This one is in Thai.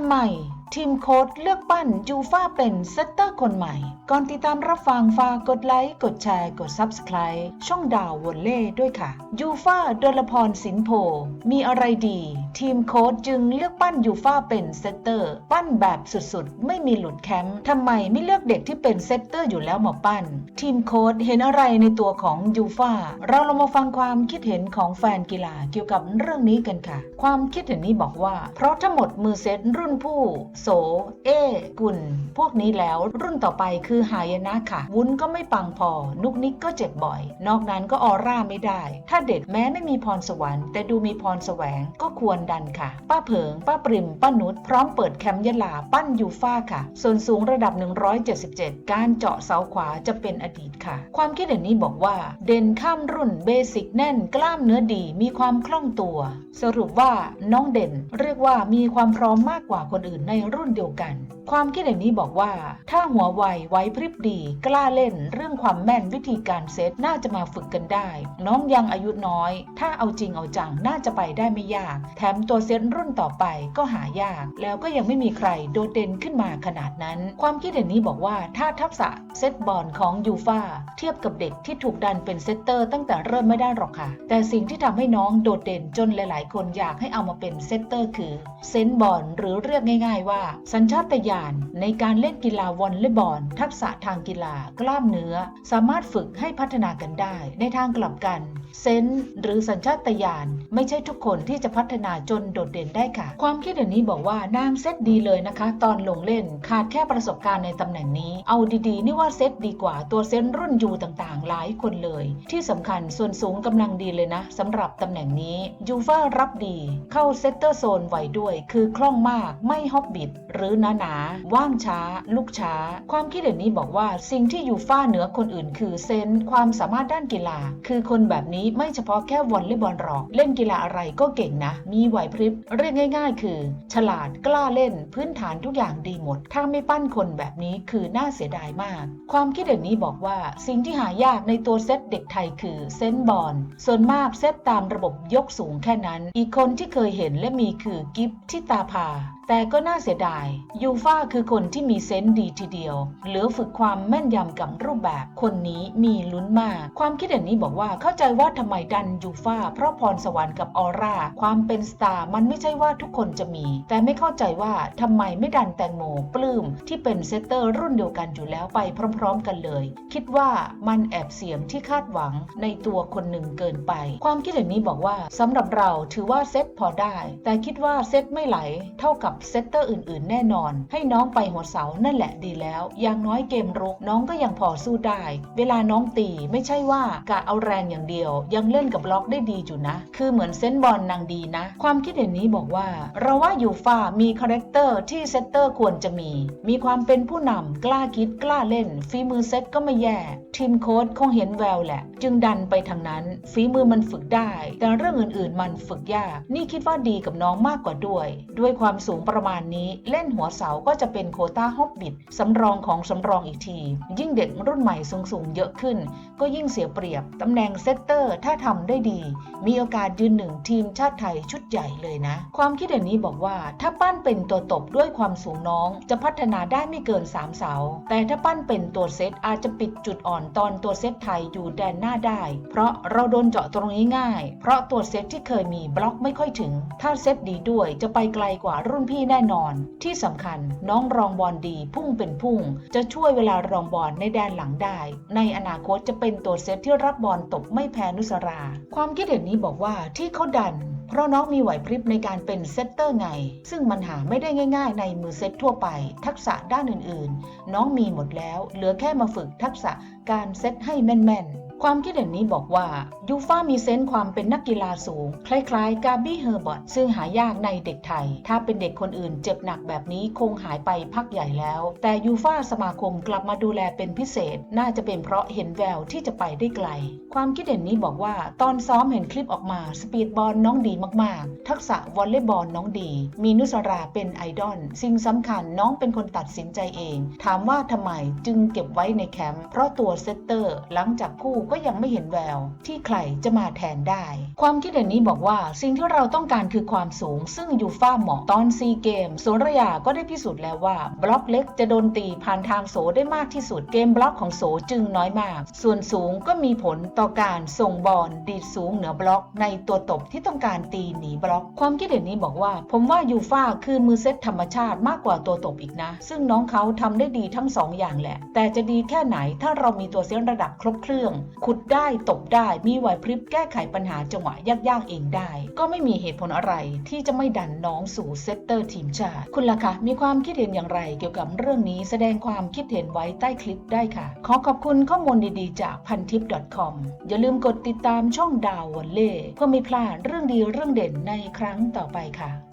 ำไม ทีมโค้ดเลือกปั้นยูฟ่าเป็นเซตเตอร์คนใหม่ ก่อนติดตามรับฟังฝากกดไลค์ กดแชร์ กด Subscribe ช่องดาววอลเล่ด้วยค่ะยูฟ่าดลพรสินโพ มีอะไรดี ทีมโค้ดจึงเลือกปั้นยูฟ่าเป็นเซตเตอร์ ปั้นแบบสุดๆ ไม่มีหลุดแคมป์ทำไมไม่เลือกเด็กที่เป็นเซตเตอร์อยู่แล้วมาปั้น ทีมโค้ดเห็นอะไรในตัวของยูฟ่าเราลองมาฟังความคิดเห็นของแฟนกีฬาเกี่ยวกับเรื่องนี้กันค่ะ ความคิดเห็นนี้บอกว่า เพราะทั้งหมดมือเซตรุ่นผู้โส เอ กุลพวกนี้แล้วรุ่นต่อไปคือหายนะค่ะ วุ้นก็ไม่ปังพอ นุกนิกก็เจ็บบ่อย นอกนั้นก็ออร่าไม่ได้ ถ้าเด็กแม้ไม่มีพรสวรรค์ แต่ดูมีพรแสวงก็ควรดันค่ะ ป้าเผิง ป้าปริม ป้านุชพร้อมเปิดแคมป์ยะลาปั้นยูฟ่าค่ะ ส่วนสูงระดับ 177 การเจาะเสาขวาจะเป็นอดีตค่ะ ความคิดเห็นนี้บอกว่า เด่นข้ามรุ่นเบสิกแน่นกล้ามเนื้อดีมีความคล่องตัว สรุปว่าน้องเด่นเรียกว่ามีความพร้อมมากกว่าคนอื่นในรุ่นเดียวกัน ความคิดเห็นนี้บอกว่า ถ้าหัวไวไว้พริบดีกล้าเล่นเรื่องความแม่นวิธีการเซตน่าจะมาฝึกกันได้ น้องยังอายุน้อย ถ้าเอาจริงเอาจังน่าจะไปได้ไม่ยาก แถมตัวเซตรุ่นต่อไปก็หายาก แล้วก็ยังไม่มีใครโดดเด่นขึ้นมาขนาดนั้น ความคิดเห็นนี้บอกว่าถ้าทักษะเซตบอลของยูฟาเทียบกับเด็กที่ถูกดันเป็นเซตเตอร์ตั้งแต่เริ่มไม่ได้หรอกค่ะ แต่สิ่งที่ทำให้น้องโดดเด่นจนหลาย ๆ คนอยากให้เอามาเป็นเซตเตอร์คือเซนบอลหรือเรียกง่าย ๆ ว่าสัญชาตญาณในการเล่นกีฬาวอลเลย์บอลทักษะทางกีฬากล้ามเนื้อ สามารถฝึกให้พัฒนากันได้ ในทางกลับกัน เซนส์หรือสัญชาตญาณไม่ใช่ทุกคนที่จะพัฒนาจนโดดเด่นได้ค่ะ ความคิดเห็นนี้บอกว่านางเซตดีเลยนะคะ ตอนลงเล่นขาดแค่ประสบการณ์ในตำแหน่งนี้ เอาดีๆ นี่ว่าเซตดีกว่าตัวเซนรุ่นยูต่างๆ หลายคนเลย ที่สำคัญส่วนสูงกำลังดีเลยนะสำหรับตำแหน่งนี้ยูฟ่ารับดี เข้าเซตเตอร์โซนไหวด้วย คือคล่องมากไม่ฮอบบิดหรือหนาๆว่างช้าลุกช้า ความคิดเห็นนี้บอกว่าสิ่งที่อยูฟ่าเหนือคนอื่น คือเซนส์ความสามารถด้านกีฬา คือคนแบบนี้ไม่เฉพาะแค่วอลเลย์บอลหรอก เล่นกีฬาอะไรก็เก่งนะ มีไหวพริบ เรียกง่าย ๆ คือ ฉลาดกล้าเล่น พื้นฐานทุกอย่างดีหมด ถ้าไม่ปั้นคนแบบนี้คือน่าเสียดายมาก ความคิดเห็นนี้บอกว่าสิ่งที่หายากในตัวเซตเด็กไทยคือเซนต์บอลส่วนมากเซตตามระบบยกสูงแค่นั้น อีกคนที่เคยเห็นและมีคือกิฟที่ตาพา แต่ก็น่าเสียดาย ยูฟ่าคือคนที่มีเซนส์ดีทีเดียว เหลือฝึกความแม่นยำกับรูปแบบ คนนี้มีลุ้นมาก ความคิดเห็นนี้บอกว่าเข้าใจว่าทำไมดันยูฟ่าเพราะพรสวรรค์กับออร่า ความเป็นสตาร์มันไม่ใช่ว่าทุกคนจะมี แต่ไม่เข้าใจว่าทำไมไม่ดันแตงโมปลื้มที่เป็นเซตเตอร์รุ่นเดียวกันอยู่แล้วไปพร้อม ๆ กันเลย คิดว่ามันแอบเสียงที่คาดหวังในตัวคนหนึ่งเกินไป ความคิดเห็นนี้บอกว่าสำหรับเราถือว่าเซตพอได้ แต่คิดว่าเซตไม่ไหลเท่ากับเซตเตอร์อื่นๆ แน่นอน ให้น้องไปหัวเสานั่นแหละดีแล้ว อย่างน้อยเกมรุกน้องก็ยังพอสู้ได้ เวลาน้องตีไม่ใช่ว่ากะเอาแรงอย่างเดียว ยังเล่นกับบล็อกได้ดีอยู่นะ คือเหมือนเซนบอลนางดีนะ ความคิดเห็นนี้บอกว่า เราว่ายูฟามีคาแรคเตอร์ที่เซตเตอร์ควรจะมี มีความเป็นผู้นำกล้าคิดกล้าเล่นฝีมือเซตก็ไม่แย่ ทีมโค้ชคงเห็นแววแหละ จึงดันไปทางนั้นฝีมือมันฝึกได้ แต่เรื่องอื่นๆ มันฝึกยาก นี่คิดว่าดีกับน้องมากกว่าด้วย ด้วยความสูงประมาณนี้เล่นหัวเสาก็จะเป็นโคต้าฮอบบิทสำรองของสำรองอีกที ยิ่งเด็กรุ่นใหม่สูงๆเยอะขึ้น ก็ยิ่งเสียเปรียบตำแหน่งเซตเตอร์ถ้าทำได้ดี มีโอกาสยืนหนึ่งทีมชาติไทยชุดใหญ่เลยนะ ความคิดเห็นนี้บอกว่าถ้าปั้นเป็นตัวตบด้วยความสูงน้อง จะพัฒนาได้ไม่เกิน 3 เสา แต่ถ้าปั้นเป็นตัวเซตอาจจะปิดจุดอ่อนตอนตัวเซตไทยอยู่แดนหน้าได้ เพราะเราโดนเจาะตรงนี้ง่าย เพราะตัวเซตที่เคยมีบล็อกไม่ค่อยถึง ถ้าเซตดีด้วยจะไปไกลกว่ารุ่นพี่แน่นอน ที่สำคัญน้องรองบอลดีพุ่งเป็นพุ่ง จะช่วยเวลารองบอลในแดนหลังได้ ในอนาคตจะเป็นตัวเซตที่รับบอลตบไม่แพ้นุสรา ความคิดเห็นนี้บอกว่าที่เขาดันเพราะน้องมีไหวพริบในการเป็นเซตเตอร์ไง ซึ่งมันหาไม่ได้ง่ายๆ ในมือเซตทั่วไป ทักษะด้านอื่นๆ น้องมีหมดแล้ว เหลือแค่มาฝึกทักษะการเซตให้แม่นๆ ความคิดเห็นนี้บอกว่ายูฟ่ามีเซนส์ความเป็นนักกีฬาสูง คล้ายๆ กาบี้เฮอร์บอตซึ่งหายากในเด็กไทย ถ้าเป็นเด็กคนอื่นเจ็บหนักแบบนี้คงหายไปพักใหญ่แล้ว แต่ยูฟ่าสมาคมกลับมาดูแลเป็นพิเศษ น่าจะเป็นเพราะเห็นแววที่จะไปได้ไกล ความคิดเห็นนี้บอกว่า ตอนซ้อมเห็นคลิปออกมาสปีดบอลน้องดีมากๆ ทักษะวอลเลย์บอลน้องดี มีนุสราเป็นไอดอลสิ่งสำคัญน้องเป็นคนตัดสินใจเอง ถามว่าทำไมจึงเก็บไว้ในแคมป์เพราะตัวเซตเตอร์หลังจากคู่ก็ยังไม่เห็นแวว ที่ใครจะมาแทนได้ ความคิดเห็นนี้บอกว่าสิ่งที่เราต้องการคือความสูง ซึ่งยูฟ่าเหมาะตอนซีเกมโซรยาก็ได้พิสูจน์แล้วว่า บล็อกเล็กจะโดนตีผ่านทางโสได้มากที่สุดเกมบล็อกของโสจึงน้อยมาก ส่วนสูงก็มีผลต่อการส่งบอลดีดสูงเหนือบล็อก ในตัวตบที่ต้องการตีหนีบล็อก ความคิดเห็นนี้บอกว่า ผมว่ายูฟ่าคือมือเซตธรรมชาติมากกว่าตัวตบอีกนะ ซึ่งน้องเขาทำได้ดีทั้งสองอย่างแหละ แต่จะดีแค่ไหนถ้าเรามีตัวเซตระดับครบเครื่องขุดได้ตบได้มีไหวพริบแก้ไขปัญหาจังหวะยากๆเองได้ ก็ไม่มีเหตุผลอะไรที่จะไม่ดันน้องสู่เซตเตอร์ทีมชาติ คุณล่ะคะมีความคิดเห็นอย่างไรเกี่ยวกับเรื่องนี้แสดงความคิดเห็นไว้ใต้คลิปได้ค่ะ ขอขอบคุณข้อมูลดีๆ จากพันทิป .com อย่าลืมกดติดตามช่องดาววอลเล่เพื่อไม่พลาดเรื่องดีเรื่องเด่นในครั้งต่อไปค่ะ